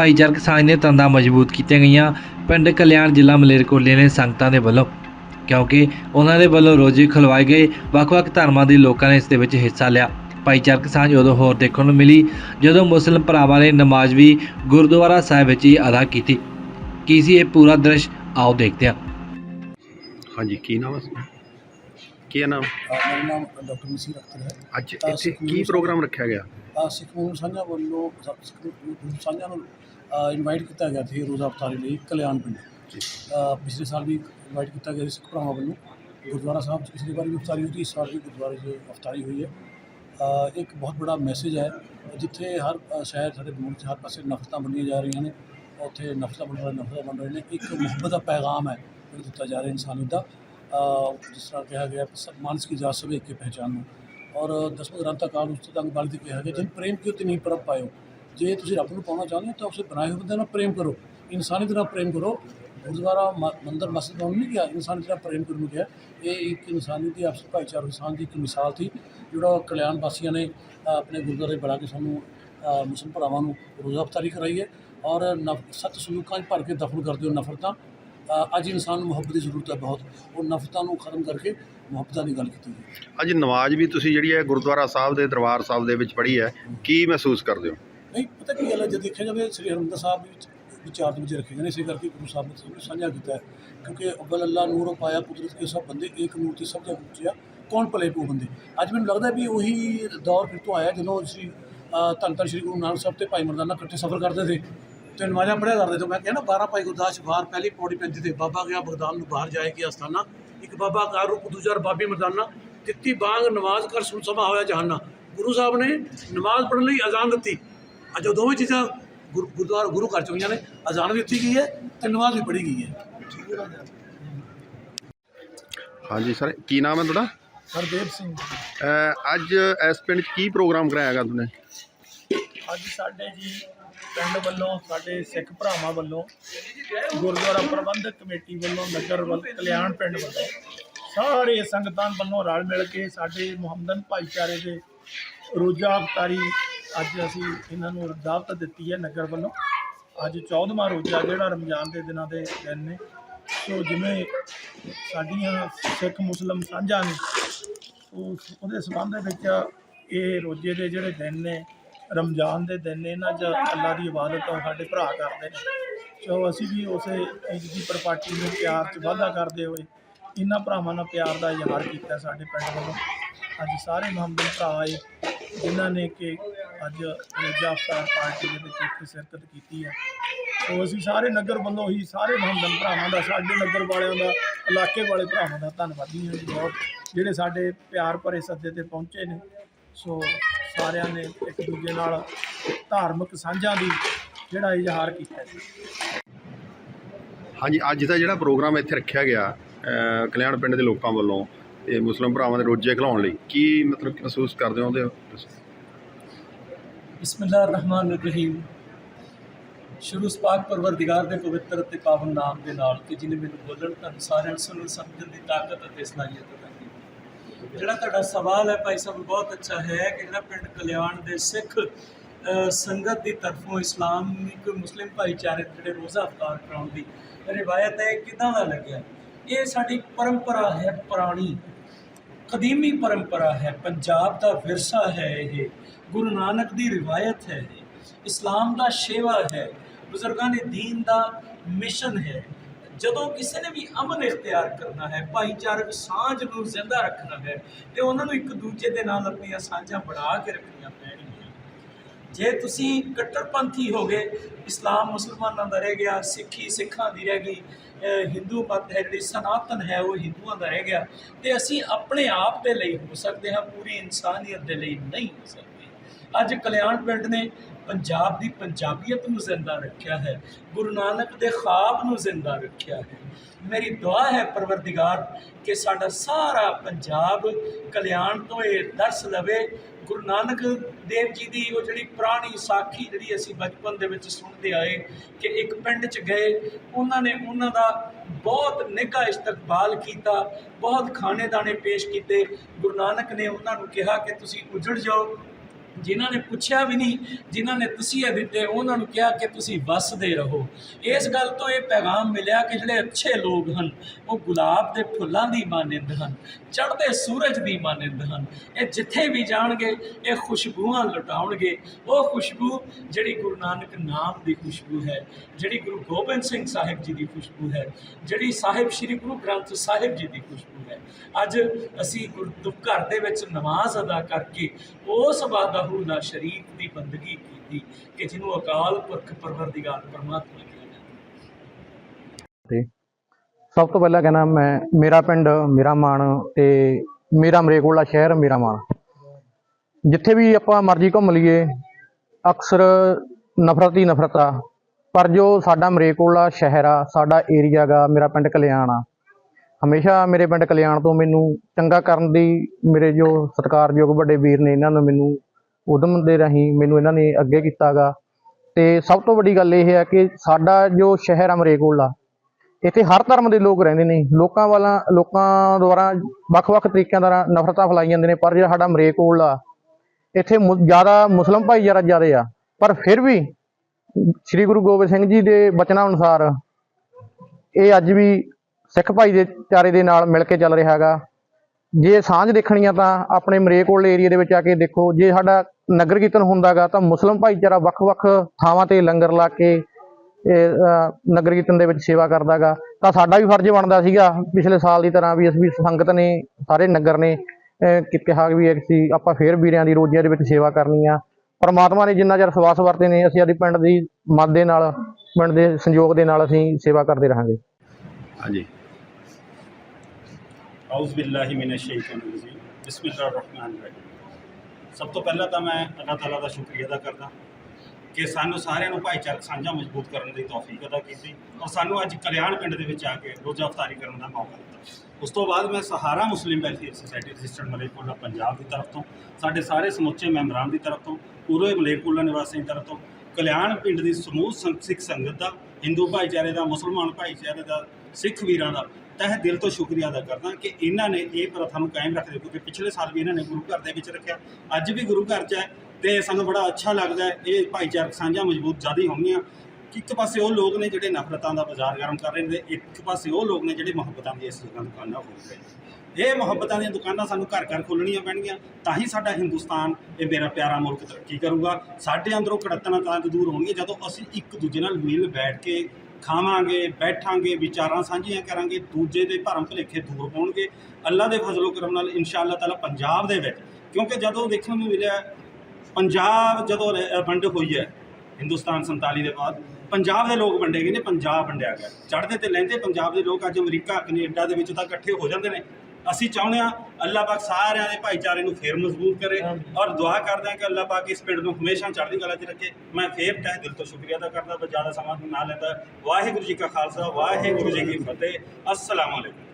ਭਾਈਚਾਰਕ ਸਾਂਝ ਨੇ ਤੰਦਾਂ ਮਜ਼ਬੂਤ ਕੀਤੀਆਂ ਗਈਆਂ। ਪਿੰਡ ਕਲਿਆਣ ਜ਼ਿਲ੍ਹਾ ਮਲੇਰਕੋਟਲੇ ਨੇ ਸੰਗਤਾਂ ਦੇ ਵੱਲੋਂ, ਕਿਉਂਕਿ ਉਹਨਾਂ ਦੇ ਵੱਲੋਂ ਰੋਜ਼ੇ ਖੁਲਵਾਏ ਗਏ ਵੱਖ-ਵੱਖ ਧਰਮਾਂ ਦੇ ਲੋਕਾਂ ਨੇ ਇਸ ਦੇ ਵਿੱਚ ਹਿੱਸਾ ਲਿਆ। ਭਾਈਚਾਰਕ ਸਾਂਝ ਉਦੋਂ ਹੋਰ ਦੇਖਣ ਨੂੰ ਮਿਲੀ, ਜਦੋਂ ਮੁਸਲਿਮ ਭਰਾਵਾਂ ਨੇ ਨਮਾਜ਼ ਵੀ ਗੁਰਦੁਆਰਾ ਸਾਹਿਬ ਵਿੱਚ ਹੀ ਅਦਾ ਕੀਤੀ। ਕੀ ਸੀ ਇਹ ਪੂਰਾ ਦ੍ਰਿਸ਼? ਆਓ ਦੇਖਦੇ ਹਾਂ। ਹਾਂਜੀ, ਕੀ ਨਾਮ ਹੈ ਕੀ ਨਾਮ? ਮੇਰਾ ਨਾਮ ਡਾਕਟਰ ਮਸੀਹ ਅਖਤਰ ਹੈ। ਅੱਜ ਇੱਥੇ ਕੀ ਪ੍ਰੋਗਰਾਮ ਰੱਖਿਆ ਗਿਆ? ਅ, ਸਿੱਖ ਕੌਮ ਸਾਂਝਾ ਵੱਲੋਂ ਸਭ ਸਿੱਖ ਸਾਂਝਾ ਨੂੰ ਇਨਵਾਈਟ ਕੀਤਾ ਗਿਆ ਸੀ ਰੋਜ਼ਾ ਅਫਤਾਰੀ ਲਈ ਕਲਿਆਣ ਪਿੰਡ। ਅ, ਪਿਛਲੇ ਸਾਲ ਵੀ ਇਨਵਾਈਟ ਕੀਤਾ ਗਿਆ ਸੀ ਸਿੱਖ ਭਰਾਵਾਂ ਵੱਲੋਂ। ਗੁਰਦੁਆਰਾ ਸਾਹਿਬ 'ਚ ਪਿਛਲੀ ਵਾਰ ਵੀ ਅਫਤਾਰੀ ਹੋਈ ਸੀ ਇਸ ਸਾਲ ਵੀ ਗੁਰਦੁਆਰੇ 'ਚ ਅਫਤਾਰੀ ਹੋਈ ਹੈ। ਅ, ਇੱਕ ਬਹੁਤ ਬੜਾ ਮੈਸੇਜ ਹੈ ਜਿੱਥੇ ਹਰ ਸ਼ਹਿਰ ਸਾਡੇ ਮੁਲਕ 'ਚ ਹਰ ਪਾਸੇ ਨਫ਼ਰਤਾਂ ਵੰਡੀਆਂ ਜਾ ਰਹੀਆਂ ਨੇ। ਉੱਥੇ ਨਫ਼ਰਤਾਂ ਵੰਡ ਰਹੇ ਨਫ਼ਰਤਾਂ ਵੰਡ ਰਹੇ ਨੇ। ਇੱਕ ਮੁਹੱਬਤ ਦਾ ਪੈਗਾਮ ਹੈ ਜਿਹੜਾ ਦਿੱਤਾ ਜਾ ਰਿਹਾ ਇਨਸਾਨੀਅਤ ਦਾ। ਜਿਸ ਤਰ੍ਹਾਂ ਕਿਹਾ ਗਿਆ ਸਭ ਮਾਨਸ ਕੀ ਜਾਤ ਇੱਕ ਕੇ ਪਹਿਚਾਨ ਨੂੰ। ਔਰ ਦਸਵੇਂ ਗ੍ਰੰਥ ਅਕਾਲ ਉਸ ਤੰਗ ਬਾਲੀ ਤੇ ਕਿਹਾ ਗਿਆ ਜਿਨ ਪ੍ਰੇਮ ਕਿਉ ਤੇ ਨਹੀਂ ਪਰਪ ਪਾਇਓ? ਜੇ ਤੁਸੀਂ ਰੱਬ ਨੂੰ ਪਾਉਣਾ ਚਾਹੁੰਦੇ ਹੋ ਤਾਂ ਉਸੇ ਬਣਾਏ ਹੋਏ ਬੰਦੇ ਨਾਲ ਪ੍ਰੇਮ ਕਰੋ। ਇਨਸਾਨੀਅਤ ਨਾਲ ਪ੍ਰੇਮ ਕਰੋ। ਗੁਰਦੁਆਰਾ ਮ- ਮੰਦਰ ਮਸਜਿਦ ਬਣਾਉਣ ਨਹੀਂ ਗਿਆ ਇਨਸਾਨੀਅਤ ਨਾਲ ਪ੍ਰੇਮ ਕਰਨ ਨੂੰ ਗਿਆ। ਇਹ ਇੱਕ ਇਨਸਾਨੀਅਤ ਦੀ ਆਪਸੀ ਭਾਈਚਾਰਕ ਸਾਂਝ ਦੀ ਇੱਕ ਮਿਸਾਲ ਸੀ ਜਿਹੜਾ ਕਲਿਆਣ ਵਾਸੀਆਂ ਨੇ ਆਪਣੇ ਗੁਰਦੁਆਰੇ ਬਣਾ ਕੇ ਸਾਨੂੰ ਅ, ਭਰਾਵਾਂ ਨੂੰ ਰੋਜ਼ਾ ਅਫਤਾਰੀ ਕਰਾਈ ਹੈ। ਔਰ ਨਫ- ਸੱਤ ਸਲੂਕਾਂ 'ਚ ਭਰ ਕੇ ਦਫਨ ਕਰ ਦਿਓ ਨਫ਼ਰਤਾਂ। ਅੱਜ ਇਨਸਾਨ ਨੂੰ ਮੁਹੱਬਤ ਦੀ ਜ਼ਰੂਰਤ ਹੈ ਬਹੁਤ। ਉਹ ਨਫ਼ਰਤਾਂ ਨੂੰ ਖਤਮ ਕਰਕੇ ਮੁਹੱਬਤਾਂ ਦੀ ਗੱਲ ਕੀਤੀ ਹੈ। ਅੱਜ ਨਮਾਜ਼ ਵੀ ਤੁਸੀਂ ਜਿਹੜੀ ਹੈ ਗੁਰਦੁਆਰਾ ਸਾਹਿਬ ਦੇ ਦਰਬਾਰ ਸਾਹਿਬ ਦੇ ਵਿੱਚ ਪੜ੍ਹੀ ਹੈ ਕੀ ਮਹਿਸੂਸ ਕਰਦੇ ਹੋ? ਨਹੀਂ ਪਤਾ ਕੀ ਗੱਲ ਹੈ ਜੇ ਦੇਖਿਆ ਜਾਵੇ ਸ੍ਰੀ ਹਰਿਮੰਦਰ ਸਾਹਿਬ ਵਿੱਚ ਵਿਚਾਰ ਦੇ ਵਿੱਚ ਰੱਖੇ ਗਏ ਨੇ ਇਸੇ ਕਰਕੇ ਗੁਰੂ ਸਾਹਿਬ ਨੇ ਸਾਂਝਾ ਕੀਤਾ ਹੈ। ਕਿਉਂਕਿ ਅਵਲ ਅੱਲਾ ਨੂਰ ਪਾਇਆ ਕੁਦਰਤ ਕੇ ਸਭ ਬੰਦੇ ਏਕ ਨੂਰ ਤੇ ਸਭ ਜਗ ਉੱਚਿਆ ਕੌਣ ਭਲੇ ਪੂ ਬੰਦੇ? ਅੱਜ ਮੈਨੂੰ ਲੱਗਦਾ ਵੀ ਉਹੀ ਦੌਰ ਫਿਰ ਤੋਂ ਆਇਆ ਜਦੋਂ ਸ੍ਰੀ ਅ, ਧੰਨ ਧੰਨ ਸ੍ਰੀ ਗੁਰੂ ਨਾਨਕ ਸਾਹਿਬ ਤੇ ਭਾਈ ਮਰਦਾਨਾ ਇਕੱਠੇ ਸਫ਼ਰ ਕਰਦੇ ਸੀ। ਤੇ ਨਮਾਜ਼ਾਂ ਪੜ੍ਹਿਆ ਕਰਦੇ ਤੇ ਮੈਂ ਕਹਿੰਦਾ 12 ਭਾਈ ਗੁਰਦਾਸ ਬਾਹਰ ਪਹਿਲੀ ਪੌੜੀ ਪੈਂਦੀ ਤੇ ਬਾਬਾ ਗਿਆ ਬਗਦਾਦ ਨੂੰ ਬਾਹਰ ਜਾਏ ਕਿ ਅਸਥਾਨਾ। ਇੱਕ ਬਾਬਾ ਕਾਰ ਰੂਪ ਦੂਜਾ ਬਾਬੀ ਮਰਦਾਨਾ। ਦਿੱਤੀ ਬਾਂਗ ਨਮਾਜ਼ ਕਰ ਸੁਣ ਸਮਾ ਹੋਇਆ ਜਹਾਨਾ। ਗੁਰੂ ਸਾਹਿਬ ਨੇ ਨਮਾਜ਼ ਪੜ੍ਹਨ ਲਈ ਅਜ਼ਾਨ ਦਿੱਤੀ। ਅੱਜ ਉਹ ਦੋਵੇਂ ਚੀਜ਼ਾਂ ਗੁਰੂ ਗੁਰਦੁਆਰਾ ਗੁਰੂ ਘਰ ਚ ਹੋਈਆਂ ਨੇ। ਅਜ਼ਾਨ ਵੀ ਦਿੱਤੀ ਗਈ ਹੈ ਤੇ ਨਮਾਜ਼ ਵੀ ਪੜ੍ਹੀ ਗਈ ਹੈ। ਹਾਂਜੀ ਸਰ ਕੀ ਨਾਮ ਹੈ ਤੁਹਾਡਾ? ਹਰਦੇਵ ਸਿੰਘ। ਅੱਜ ਇਸ ਪਿੰਡ 'ਚ ਕੀ ਪ੍ਰੋਗਰਾਮ ਕਰਾਇਆ ਤੁਨੇ ਅੱਜ ਸਾਡੇ ਜੀ ਪਿੰਡ ਵੱਲੋਂ, ਸਾਡੇ ਸਿੱਖ ਭਰਾਵਾਂ ਵੱਲੋਂ, ਗੁਰਦੁਆਰਾ ਪ੍ਰਬੰਧਕ ਕਮੇਟੀ ਵੱਲੋਂ, ਨਗਰ ਵੱਲ, ਕਲਿਆਣ ਪਿੰਡ ਵੱਲੋਂ, ਸਾਰੇ ਸੰਗਤਾਂ ਵੱਲੋਂ ਰਲ ਮਿਲ ਕੇ ਸਾਡੇ ਮੁਹੰਮਦਨ ਭਾਈਚਾਰੇ ਦੇ ਰੋਜ਼ਾ ਅਫਤਾਰੀ ਅੱਜ ਅਸੀਂ ਇਹਨਾਂ ਨੂੰ ਦਾਵਤ ਦਿੱਤੀ ਹੈ ਨਗਰ ਵੱਲੋਂ। ਅੱਜ 14ਵਾਂ ਰੋਜ਼ਾ ਜਿਹੜਾ ਰਮਜ਼ਾਨ ਦੇ ਦਿਨਾਂ ਦੇ ਦਿਨ ਨੇ। ਸੋ ਜਿਵੇਂ ਸਾਡੀਆਂ ਸਿੱਖ ਮੁਸਲਮ ਸਾਂਝਾਂ ਨੇ, ਉਸ ਉਹਦੇ ਸੰਬੰਧ ਵਿੱਚ ਇਹ ਰੋਜ਼ੇ ਦੇ ਜਿਹੜੇ ਦਿਨ ਨੇ ਰਮਜ਼ਾਨ ਦੇ ਦਿਨ ਇਹਨਾਂ 'ਚ ਅੱਲਾ ਦੀ ਇਬਾਦਤ ਉਹ ਸਾਡੇ ਭਰਾ ਕਰਦੇ ਨੇ। ਸੋ ਅਸੀਂ ਵੀ ਉਸੇ ਚੀਜ਼ ਦੀ ਪਰਪਾਟੀ ਨੂੰ ਪਿਆਰ 'ਚ ਵਾਧਾ ਕਰਦੇ ਹੋਏ ਇਹਨਾਂ ਭਰਾਵਾਂ ਨਾਲ ਪਿਆਰ ਦਾ ਇਜ਼ਹਾਰ ਕੀਤਾ ਸਾਡੇ ਪਿੰਡ ਵੱਲੋਂ। ਅੱਜ ਸਾਰੇ ਮੁਹੰਮਦਨ ਭਰਾ ਆਏ, ਜਿਨ੍ਹਾਂ ਨੇ ਕਿ ਅੱਜ ਰੋਜ਼ਾ ਅਫਤਾਰ ਪਾਰਟੀ ਦੇ ਵਿੱਚ ਇੱਥੇ ਸ਼ਿਰਕਤ ਕੀਤੀ ਹੈ ਸੋ ਅਸੀਂ ਸਾਰੇ ਨਗਰ ਵੱਲੋਂ ਹੀ ਸਾਰੇ ਮੁਹੰਮਦਨ ਭਰਾਵਾਂ ਦਾ, ਸਾਡੇ ਨਗਰ ਵਾਲਿਆਂ ਦਾ, ਇਲਾਕੇ ਵਾਲੇ ਭਰਾਵਾਂ ਦਾ ਧੰਨਵਾਦੀ ਹਾਂ ਜੀ ਬਹੁਤ, ਜਿਹੜੇ ਸਾਡੇ ਪਿਆਰ ਭਰੇ ਸੱਦੇ ਤੇ ਪਹੁੰਚੇ ਨੇ। ਸੋ ਸਾਰਿਆਂ ਨੇ ਇੱਕ ਦੂਜੇ ਨਾਲ ਧਾਰਮਿਕ ਸਾਂਝਾਂ ਦੀ ਜਿਹੜਾ ਇਜ਼ਹਾਰ ਕੀਤਾ ਜੀ ਹਾਂਜੀ ਅੱਜ ਦਾ ਜਿਹੜਾ ਪ੍ਰੋਗਰਾਮ ਇੱਥੇ ਰੱਖਿਆ ਗਿਆ ਕਲਿਆਣ ਪਿੰਡ ਦੇ ਲੋਕਾਂ ਵੱਲੋਂ ਤੇ ਮੁਸਲਿਮ ਭਰਾਵਾਂ ਦੇ ਰੋਜ਼ੇ ਖਿਲਾਉਣ ਲਈ ਕੀ ਮਤਲਬ ਕੀ ਮਹਿਸੂਸ ਕਰਦੇ ਹੋ ਉਹਦੇ ਬਿਸਮਿਲ੍ਲਾਹਿਰਰਹਿਮਾਨਿਰਰਹੀਮ ਸ਼ੁਰੂ ਸਪਾਕ ਪਰਵਰਦਿਗਾਰ ਦੇ ਪਵਿੱਤਰ ਅਤੇ ਪਾਵਨ ਨਾਮ ਦੇ ਨਾਲ ਕਿ ਜਿਹਨੇ ਮੈਨੂੰ ਬੋਲਣ ਤੁਹਾਨੂੰ ਸਾਰਿਆਂ ਨੂੰ ਸੁਣਨ ਸਮਝਣ ਦੀ ਤਾਕਤ ਅਤੇ ਸਲਾਹੀਅਤ ਅਤਾ ਕੀਤੀ ਜਿਹੜਾ ਤੁਹਾਡਾ ਸਵਾਲ ਹੈ ਭਾਈ ਸਾਹਿਬ, ਬਹੁਤ ਅੱਛਾ ਹੈ ਕਿ ਜਿਹੜਾ ਪਿੰਡ ਕਲਿਆਣ ਦੇ ਸਿੱਖ ਸੰਗਤ ਦੀ ਤਰਫੋਂ ਇਸਲਾਮਿਕ ਮੁਸਲਿਮ ਭਾਈਚਾਰੇ ਜਿਹੜੇ ਰੋਜ਼ਾ ਅਫਤਾਰ ਕਰਾਉਣ ਦੀ ਰਿਵਾਇਤ ਹੈ ਕਿਦਾਂ ਦਾ ਲੱਗਿਆ? ਇਹ ਸਾਡੀ ਪਰੰਪਰਾ ਹੈ ਪੁਰਾਣੀ, ਕਦੀਮੀ ਪਰੰਪਰਾ ਹੈ, ਪੰਜਾਬ ਦਾ ਵਿਰਸਾ ਹੈ ਇਹ, ਗੁਰੂ ਨਾਨਕ ਦੀ ਰਿਵਾਇਤ ਹੈ ਇਹ, ਇਸਲਾਮ ਦਾ ਸ਼ੇਵਾ ਹੈ, ਬਜ਼ੁਰਗਾਂ ਨੇ ਦੀਨ ਦਾ ਮਿਸ਼ਨ ਹੈ। ਜਦੋਂ ਕਿਸੇ ਨੇ ਵੀ ਅਮਨ ਇਖਤਿਆਰ ਕਰਨਾ ਹੈ, ਭਾਈਚਾਰਕ ਸਾਂਝ ਨੂੰ ਜ਼ਿੰਦਾ ਰੱਖਣਾ ਹੈ, ਤੇ ਉਹਨਾਂ ਨੂੰ ਇੱਕ ਦੂਜੇ ਦੇ ਨਾਲ ਆਪਣੀਆਂ ਸਾਂਝਾਂ ਬਣਾ ਕੇ ਰੱਖਣੀਆਂ ਪੈਣਗੀਆਂ। ਜੇ ਤੁਸੀਂ ਕੱਟੜਪੰਥੀ ਹੋ ਗਏ, ਇਸਲਾਮ ਮੁਸਲਮਾਨਾਂ ਦਾ ਰਹਿ ਗਿਆ, ਸਿੱਖੀ ਸਿੱਖਾਂ ਦੀ ਰਹਿ ਗਈ ਹਿੰਦੂ ਮਤ ਹੈ, ਜਿਹੜੀ ਸਨਾਤਨ ਹੈ, ਉਹ ਹਿੰਦੂਆਂ ਦਾ ਰਹਿ ਗਿਆ, ਤੇ ਅਸੀਂ ਆਪਣੇ ਆਪ ਦੇ ਲਈ ਹੋ ਸਕਦੇ ਹਾਂ, ਪੂਰੀ ਇਨਸਾਨੀਅਤ ਦੇ ਲਈ ਨਹੀਂ ਹੋ ਸਕਦੇ। ਅੱਜ ਕਲਿਆਣ ਪਿੰਡ ਨੇ ਪੰਜਾਬ ਦੀ ਪੰਜਾਬੀਅਤ ਨੂੰ ਜ਼ਿੰਦਾ ਰੱਖਿਆ ਹੈ, ਗੁਰੂ ਨਾਨਕ ਦੇ ਖਾਬ ਨੂੰ ਜ਼ਿੰਦਾ ਰੱਖਿਆ ਹੈ। ਮੇਰੀ ਦੁਆ ਹੈ ਪਰਵਰਦਿਗਾਰ ਕਿ ਸਾਡਾ ਸਾਰਾ ਪੰਜਾਬ ਕਲਿਆਣ ਤੋਂ ਇਹ ਦਰਸ ਲਵੇ। ਗੁਰੂ ਨਾਨਕ ਦੇਵ ਜੀ ਦੀ ਉਹ ਜਿਹੜੀ ਪੁਰਾਣੀ ਸਾਖੀ ਜਿਹੜੀ ਅਸੀਂ ਬਚਪਨ ਦੇ ਵਿੱਚ ਸੁਣਦੇ ਆਏ ਕਿ ਇੱਕ ਪਿੰਡ 'ਚ ਗਏ, ਉਹਨਾਂ ਨੇ ਉਹਨਾਂ ਦਾ ਬਹੁਤ ਨਿੱਘਾ ਇਸਤਕਬਾਲ ਕੀਤਾ, ਬਹੁਤ ਖਾਣੇ ਦਾਣੇ ਪੇਸ਼ ਕੀਤੇ। ਗੁਰੂ ਨਾਨਕ ਨੇ ਉਹਨਾਂ ਨੂੰ ਕਿਹਾ ਕਿ ਤੁਸੀਂ ਉਜੜ ਜਾਓ ਜਿਨ੍ਹਾਂ ਨੇ ਪੁੱਛਿਆ ਵੀ ਨਹੀਂ, ਜਿਨ੍ਹਾਂ ਨੇ ਤਸੀਹੇ ਦਿੱਤੇ, ਉਹਨਾਂ ਨੂੰ ਕਿਹਾ ਕਿ ਤੁਸੀਂ ਵਸਦੇ ਰਹੋ। ਇਸ ਗੱਲ ਤੋਂ ਇਹ ਪੈਗਾਮ ਮਿਲਿਆ ਕਿ ਜਿਹੜੇ ਅੱਛੇ ਲੋਕ ਹਨ, ਉਹ ਗੁਲਾਬ ਦੇ ਫੁੱਲਾਂ ਦੀ ਮਾਨੰਦ ਹਨ, ਚੜ੍ਹਦੇ ਸੂਰਜ ਦੀ ਮਾਨਿੰਦ ਹਨ। ਇਹ ਜਿੱਥੇ ਵੀ ਜਾਣਗੇ, ਇਹ ਖੁਸ਼ਬੂਆਂ ਲੁਟਾਉਣਗੇ। ਉਹ ਖੁਸ਼ਬੂ ਜਿਹੜੀ ਗੁਰੂ ਨਾਨਕ ਨਾਮ ਦੀ ਖੁਸ਼ਬੂ ਹੈ, ਜਿਹੜੀ ਗੁਰੂ ਗੋਬਿੰਦ ਸਿੰਘ ਸਾਹਿਬ ਜੀ ਦੀ ਖੁਸ਼ਬੂ ਹੈ, ਜਿਹੜੀ ਸਾਹਿਬ ਸ੍ਰੀ ਗੁਰੂ ਗ੍ਰੰਥ ਸਾਹਿਬ ਜੀ ਦੀ ਖੁਸ਼ਬੂ ਹੈ। ਅੱਜ ਅਸੀਂ ਗੁਰਦੁ ਘਰ ਦੇ ਵਿੱਚ ਨਮਾਜ਼ ਅਦਾ ਕਰਕੇ, ਉਸ ਵਾਦਾਹੂ ਨਾ ਸ਼ਰੀਕ ਦੀ ਬੰਦਗੀ ਕੀਤੀ ਕਿ ਜਿਹਨੂੰ ਅਕਾਲ ਪੁਰਖ ਪਰਵਰਦੀਗਾਰ ਪਰਮਾਤਮਾ ਕਿਹਾ ਜਾਂਦਾ ਤੇ ਸਭ ਤੋਂ ਪਹਿਲਾਂ ਕਹਿੰਦਾ ਮੈਂ, ਮੇਰਾ ਪਿੰਡ ਮੇਰਾ ਮਾਣ ਤੇ ਮੇਰਾ ਮਰੇਕੋਲਾ ਸ਼ਹਿਰ ਮੇਰਾ ਮਾਣ। ਜਿੱਥੇ ਵੀ ਆਪਾਂ ਮਰਜ਼ੀ ਘੁੰਮ ਲਈਏ, ਅਕਸਰ ਨਫ਼ਰਤ ਹੀ ਨਫ਼ਰਤ ਆ। ਪਰ ਜੋ ਸਾਡਾ ਮਰੇਕੋਲਾ ਸ਼ਹਿਰ ਆ, ਸਾਡਾ ਏਰੀਆ ਗਾ, ਮੇਰਾ ਪਿੰਡ ਕਲਿਆਣ ਆ। ਹਮੇਸ਼ਾ ਮੇਰੇ ਪਿੰਡ ਕਲਿਆਣ ਤੋਂ ਮੈਨੂੰ ਚੰਗਾ ਕਰਨ ਦੀ ਮੇਰੇ ਜੋ ਸਤਿਕਾਰਯੋਗ ਵੱਡੇ ਵੀਰ ਨੇ, ਇਹਨਾਂ ਨੇ ਮੈਨੂੰ ਉਦਮ ਦੇ ਰਾਹੀਂ ਮੈਨੂੰ ਇਹਨਾਂ ਨੇ ਅੱਗੇ ਕੀਤਾਗਾ। ਤੇ ਸਭ ਤੋਂ ਵੱਡੀ ਗੱਲ ਇਹ ਹੈ ਕਿ ਸਾਡਾ ਜੋ ਸ਼ਹਿਰ ਆ ਮਰੇਕੋਲਾ ਇੱਥੇ ਹਰ ਧਰਮ ਦੇ ਲੋਕ ਰਹਿੰਦੇ ਨੇ। ਲੋਕਾਂ ਵਾਲਾ, ਲੋਕਾਂ ਦੁਆਰਾ ਵੱਖ-ਵੱਖ ਤਰੀਕਿਆਂ ਦਾ ਨਫ਼ਰਤਾਂ ਫੈਲਾਈਆਂ ਜਾਂਦੇ ਨੇ, ਪਰ ਜਿਹੜਾ ਸਾਡਾ ਮਰੇਕੋਲ ਆ ਇੱਥੇ ਮੁ- ਜ਼ਿਆਦਾ ਮੁਸਲਮ ਭਾਈਚਾਰਾ ਜ਼ਿਆਦਾ ਆ। ਪਰ ਫਿਰ ਵੀ ਸ੍ਰੀ ਗੁਰੂ ਗੋਬਿੰਦ ਸਿੰਘ ਜੀ ਦੇ ਬਚਨਾਂ ਅਨੁਸਾਰ ਇਹ ਅੱਜ ਵੀ ਸਿੱਖ ਭਾਈ ਦੇ ਚਾਰੇ ਦੇ ਨਾਲ ਮਿਲ ਕੇ ਚੱਲ ਰਿਹਾ ਹੈਗਾ। ਜੇ ਸਾਂਝ ਦੇਖਣੀ ਆ ਤਾਂ ਆਪਣੇ ਮਰੇਕੋਲ ਏਰੀਆ ਦੇ ਵਿੱਚ ਆ ਕੇ ਦੇਖੋ, ਜੇ ਸਾਡਾ ਨਗਰ ਕੀਰਤਨ ਹੁੰਦਾਗਾ ਤਾਂ ਮੁਸਲਮ ਭਾਈਚਾਰਾ ਵੱਖ-ਵੱਖ ਥਾਵਾਂ ਤੇ ਲੰਗਰ ਲਾ ਕੇ, ਇਹ ਨਗਰ ਕੀਰਤਨ ਦੇ ਵਿੱਚ ਸੇਵਾ ਕਰਦਾਗਾ ਤਾਂ ਸਾਡਾ ਵੀ ਫਰਜ਼ ਬਣਦਾ ਸੀਗਾ ਪਿਛਲੇ ਸਾਲ ਦੀ ਤਰ੍ਹਾਂ ਵੀ ਅਸੀਂ ਵੀ ਸੰਗਤ ਨੇ, ਸਾਰੇ ਨਗਰ ਨੇ ਕਿਹਾ ਵੀ ਅਸੀਂ ਆਪਾਂ ਫੇਰ ਵੀਰਿਆਂ ਦੀ ਰੋਜ਼ੀਆਂ ਦੇ ਵਿੱਚ ਸੇਵਾ ਕਰਨੀ ਆ। ਪਰਮਾਤਮਾ ਨੇ ਜਿੰਨਾ ਚਿਰ ਸਵਾਸ ਵਰਤੇ ਨੇ, ਅਸੀਂ ਆਦੀ ਪਿੰਡ ਦੀ ਮਦਦ ਦੇ ਨਾਲ, ਪਿੰਡ ਦੇ ਸੰਯੋਗ ਦੇ ਨਾਲ ਅਸੀਂ ਸੇਵਾ ਕਰਦੇ ਰਹਾਂਗੇ। ਹਾਂਜੀ। ਆਉਜ਼ ਬਿਲਲਾਹਿ ਮਿਨ ਸ਼ੈਤਾਨ ਬਿਸਮਿਲ੍ਲਾਹਿਰ ਰਹਿਮਾਨਿਰ ਰਹੀਮ ਸਭ ਤੋਂ ਪਹਿਲਾਂ ਤਾਂ ਮੈਂ ਅੱਲਾਹ ਤਾਲਾ ਦਾ ਸ਼ੁਕਰੀਆ ਅਦਾ ਕਰਦਾ ਕਿ ਸਾਨੂੰ ਸਾਰਿਆਂ ਨੂੰ ਭਾਈਚਾਰਕ ਸਾਂਝਾ ਮਜ਼ਬੂਤ ਕਰਨ ਦੀ ਤੌਫੀਕ ਅਦਾ ਕੀਤੀ ਔਰ ਸਾਨੂੰ ਅੱਜ ਕਲਿਆਣ ਪਿੰਡ ਦੇ ਵਿੱਚ ਆ ਕੇ ਰੋਜ਼ਾ ਅਫਤਾਰੀ ਕਰਨ ਦਾ ਮੌਕਾ ਦਿੱਤਾ। ਉਸ ਤੋਂ ਬਾਅਦ ਮੈਂ Sahara Muslim welfare society registered Malerkotla Punjab ਦੀ ਤਰਫ ਤੋਂ, ਸਾਡੇ ਸਾਰੇ ਸਮੁੱਚੇ ਮੈਂਬਰਾਂ ਦੀ ਤਰਫ ਤੋਂ, ਪੂਰੇ ਮਲੇਰਕੋਟਲਾ ਨਿਵਾਸੀਆਂ ਦੀ ਤਰਫ ਤੋਂ ਕਲਿਆਣ ਪਿੰਡ ਦੀ ਸਮੂਹ ਸੰਗ- ਸਿੱਖ ਸੰਗਤ ਦਾ, ਹਿੰਦੂ ਭਾਈਚਾਰੇ ਦਾ, ਮੁਸਲਮਾਨ ਭਾਈਚਾਰੇ ਦਾ, ਸਿੱਖ ਵੀਰਾਂ ਦਾ ਤਹਿ ਦਿਲ ਤੋਂ ਸ਼ੁਕਰੀਆ ਅਦਾ ਕਰਦਾ ਕਿ ਇਹਨਾਂ ਨੇ ਇਹ ਪ੍ਰਥਾ ਨੂੰ ਕਾਇਮ ਰੱਖਦੇ ਕਿਉਂਕਿ ਪਿਛਲੇ ਸਾਲ ਵੀ ਇਹਨਾਂ ਨੇ ਗੁਰੂ ਘਰ ਦੇ ਵਿੱਚ ਰੱਖਿਆ। ਅੱਜ ਵੀ ਗੁਰੂ ਘਰ 'ਚ ਹੈ ਤੇ ਸਾਨੂੰ ਬੜਾ ਅੱਛਾ ਲੱਗਦਾ ਹੈ। ਇਹ ਭਾਈਚਾਰਕ ਸਾਂਝਾ ਮਜ਼ਬੂਤ ਜ਼ਿਆਦਾ ਹੋਣਗੀਆਂ। ਕਿ ਇੱਕ ਪਾਸੇ ਉਹ ਲੋਕ ਨੇ ਜਿਹੜੇ ਨਫ਼ਰਤਾਂ ਦਾ ਬਾਜ਼ਾਰ ਗਰਮ ਕਰ ਰਹੇ ਨੇ ਤੇ ਇੱਕ ਪਾਸੇ ਉਹ ਲੋਕ ਨੇ ਜਿਹੜੇ ਮੁਹੱਬਤਾਂ ਦੀਆਂ ਇਸ ਜਗ੍ਹਾ ਦੁਕਾਨਾਂ ਖੋਲ ਰਹੇ ਨੇ। ਇਹ ਮੁਹੱਬਤਾਂ ਦੀਆਂ ਦੁਕਾਨਾਂ ਸਾਨੂੰ ਘਰ ਘਰ ਖੋਲਣੀਆਂ ਪੈਣਗੀਆਂ। ਤਾਂ ਹੀ ਸਾਡਾ ਹਿੰਦੁਸਤਾਨ ਇਹ ਮੇਰਾ ਪਿਆਰਾ ਮੁਲਕ ਤਰੱਕੀ ਕਰੂਗਾ। ਸਾਡੇ ਅੰਦਰੋਂ ਕੜਤਣਾ ਤਾਂ ਦੂਰ ਹੋਣਗੇ ਜਦੋਂ ਅਸੀਂ ਇੱਕ ਦੂਜੇ ਨਾਲ ਮਿਲ ਬੈਠ ਕੇ ਖਾਵਾਂਗੇ, ਬੈਠਾਂਗੇ, ਵਿਚਾਰਾਂ ਸਾਂਝੀਆਂ ਕਰਾਂਗੇ, ਦੂਜੇ ਦੇ ਭਰਮ ਭੁਲੇਖੇ ਦੂਰ ਹੋਣਗੇ, ਅੱਲਾ ਦੇ ਫਜ਼ਲੋ ਕਰਮ ਨਾਲ ਇਨਸ਼ਾਅੱਲਾ ਤਾਲਾ ਪੰਜਾਬ ਦੇ ਵਿੱਚ, ਕਿਉਂਕਿ ਜਦੋਂ ਦੇਖਣ ਨੂੰ ਮਿਲਿਆ, ਪੰਜਾਬ ਜਦੋਂ ਰ- ਵੰਡ ਹੋਈ ਹੈ, ਹਿੰਦੁਸਤਾਨ 47 ਦੇ ਬਾਅਦ, ਪੰਜਾਬ ਦੇ ਲੋਕ ਵੰਡੇ ਗਏ ਨੇ, ਪੰਜਾਬ ਵੰਡਿਆ ਗਿਆ। ਚੜ੍ਹਦੇ ਤੇ ਲੈਂਦੇ ਪੰਜਾਬ ਦੇ ਲੋਕ, ਅੱਜ ਅਮਰੀਕਾ, ਕੈਨੇਡਾ ਦੇ ਵਿੱਚ ਤਾਂ ਇਕੱਠੇ ਹੋ ਜਾਂਦੇ ਨੇ। ਅਸੀਂ ਚਾਹੁੰਦੇ ਹਾਂ ਅੱਲਾਹ ਪਾਕ ਸਾਰਿਆਂ ਦੇ ਭਾਈਚਾਰੇ ਨੂੰ ਫੇਰ ਮਜ਼ਬੂਤ ਕਰੇ ਔਰ ਦੁਆ ਕਰਦੇ ਹਾਂ ਕਿ ਅੱਲਾਹ ਪਾਕ ਇਸ ਪਿੰਡ ਨੂੰ ਹਮੇਸ਼ਾ ਚੜ੍ਹਦੀ ਕਲਾ 'ਚ ਰੱਖੇ। ਮੈਂ ਫੇਰ ਤਹਿ ਦਿਲ ਤੋਂ ਸ਼ੁਕਰੀਆ ਅਦਾ ਕਰਦਾ ਪਰ ਜ਼ਿਆਦਾ ਸਮਾਂ ਨਾ ਲੈਂਦਾ। ਵਾਹਿਗੁਰੂ ਜੀ ਕਾ ਖਾਲਸਾ ਵਾਹਿਗੁਰੂ ਜੀ ਕੀ ਫਤਿਹ। ਅਸਲਾਮ ਅਲੈਕੁਮ